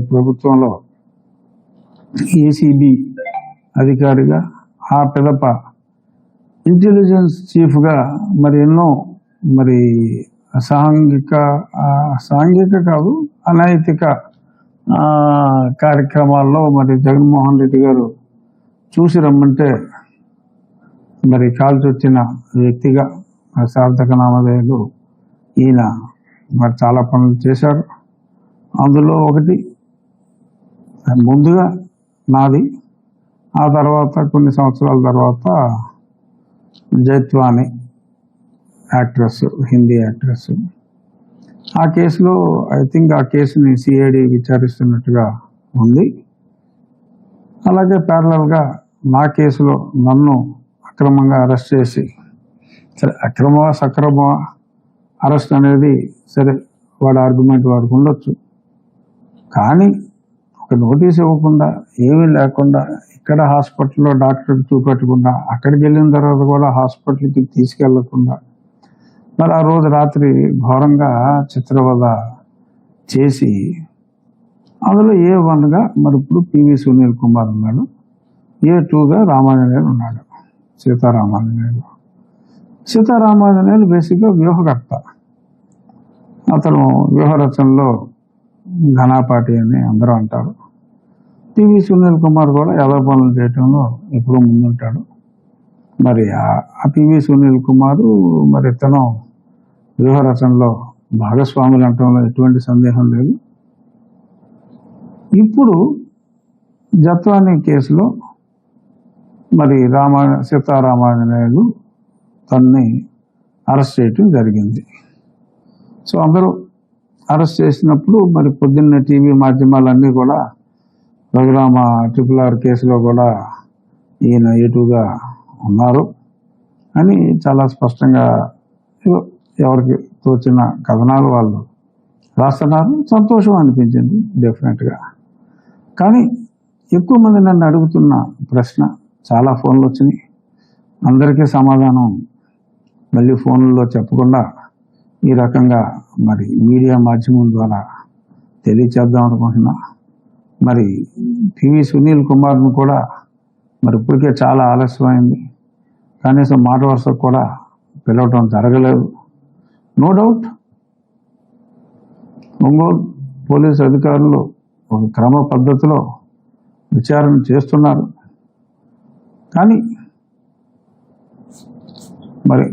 ప్రభుత్వంలో ఏసీబీ అధికారిగా ఆ పిదప ఇంటెలిజెన్స్ చీఫ్గా మరి ఎన్నో మరి సాంఘిక సాంఘిక కాదు అనైతిక కార్యక్రమాల్లో మరి జగన్మోహన్ రెడ్డి గారు చూసి రమ్మంటే మరి కాల్చొచ్చిన వ్యక్తిగా సార్థక నామధేయులు ఈయన మరి చాలా పనులు చేశారు. అందులో ఒకటి ముందుగా నాది. ఆ తర్వాత కొన్ని సంవత్సరాల తర్వాత జైత్వాని యాక్ట్రెస్ హిందీ యాక్ట్రెస్. ఆ కేసులో ఐ థింక్ ఆ కేసుని సిఐడి విచారిస్తున్నట్టుగా ఉంది. అలాగే ప్యారలల్గా నా కేసులో నన్ను అక్రమంగా అరెస్ట్ చేసి సరే అక్రమ సక్రమ అరెస్ట్ అనేది సరే వాడి ఆర్గ్యుమెంట్ వాడుకుండొచ్చు ఉండొచ్చు. కానీ ఒక నోటీస్ ఇవ్వకుండా ఏమీ లేకుండా ఇక్కడ హాస్పిటల్లో డాక్టర్ చూపెట్టకుండా అక్కడికి వెళ్ళిన తర్వాత కూడా హాస్పిటల్కి తీసుకెళ్ళకుండా మరి ఆ రోజు రాత్రి ఘోరంగా చిత్రవద చేసి అందులో ఏ వన్గా మరి ఇప్పుడు పివి సునీల్ కుమార్ ఉన్నాడు ఏ టూగా రామాంజనేయులు ఉన్నాడు సీతారామాంజనేయులు సీతారామాంజనేయులు బేసిక్గా వ్యూహకర్త. అతను వ్యూహరచనలో ఘనాపాటి అని అందరూ అంటారు. టీవీ సునీల్ కుమార్ కూడా యాదవ పనులు చేయటంలో ఎప్పుడూ ముందుంటాడు. మరి ఆ- ఆ పివి సునీల్ కుమారు మరి తను వ్యూహరచనలో భాగస్వాములు అంటంలో ఎటువంటి సందేహం లేదు. ఇప్పుడు జత్వాని కేసులో మరి రామా సీతారామాంజనేయులు తన్ని అరెస్ట్ చేయటం జరిగింది. సో అందరూ అరెస్ట్ చేసినప్పుడు మరి పొద్దున్న టీవీ మాధ్యమాలన్నీ కూడా రఘురామ ట్రిపుల్ ఆర్ కేసులో కూడా ఈయన ఏటుగా ఉన్నారు అని చాలా స్పష్టంగా ఎవరికి తోచిన కథనాలు వాళ్ళు రాస్తున్నారు. సంతోషం అనిపించింది డెఫినెట్గా కానీ ఎక్కువ మంది నన్ను అడుగుతున్న ప్రశ్న చాలా ఫోన్లు వచ్చినాయి. అందరికీ సమాధానం మళ్ళీ ఫోన్లో చెప్పకుండా ఈ రకంగా మరి మీడియా మాధ్యమం ద్వారా తెలియచేద్దాం అనుకుంటున్నా. మరి పివి సునీల్ కుమార్ను కూడా మరి ఇప్పటికే చాలా ఆలస్యమైంది. కనీసం మాట వరుసకు కూడా పిలవటం జరగలేదు. నో డౌట్ ఒంగోలు పోలీసు అధికారులు ఒక క్రమ పద్ధతిలో విచారణ చేస్తున్నారు. కానీ మరి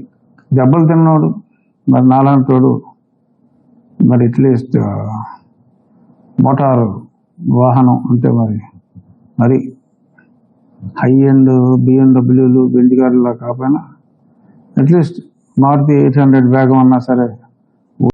దెబ్బలు తిన్నాడు మరి నాలాంటోడు మరి అట్లీస్ట్ మోటారు వాహనం అంటే మరి మరి హై ఎండ్ బిఎండబ్ల్యూలు బెంజ్ కార్లు కాకపోయినా అట్లీస్ట్ మారుతి ఎయిట్ హండ్రెడ్ వేగం అన్నా సరే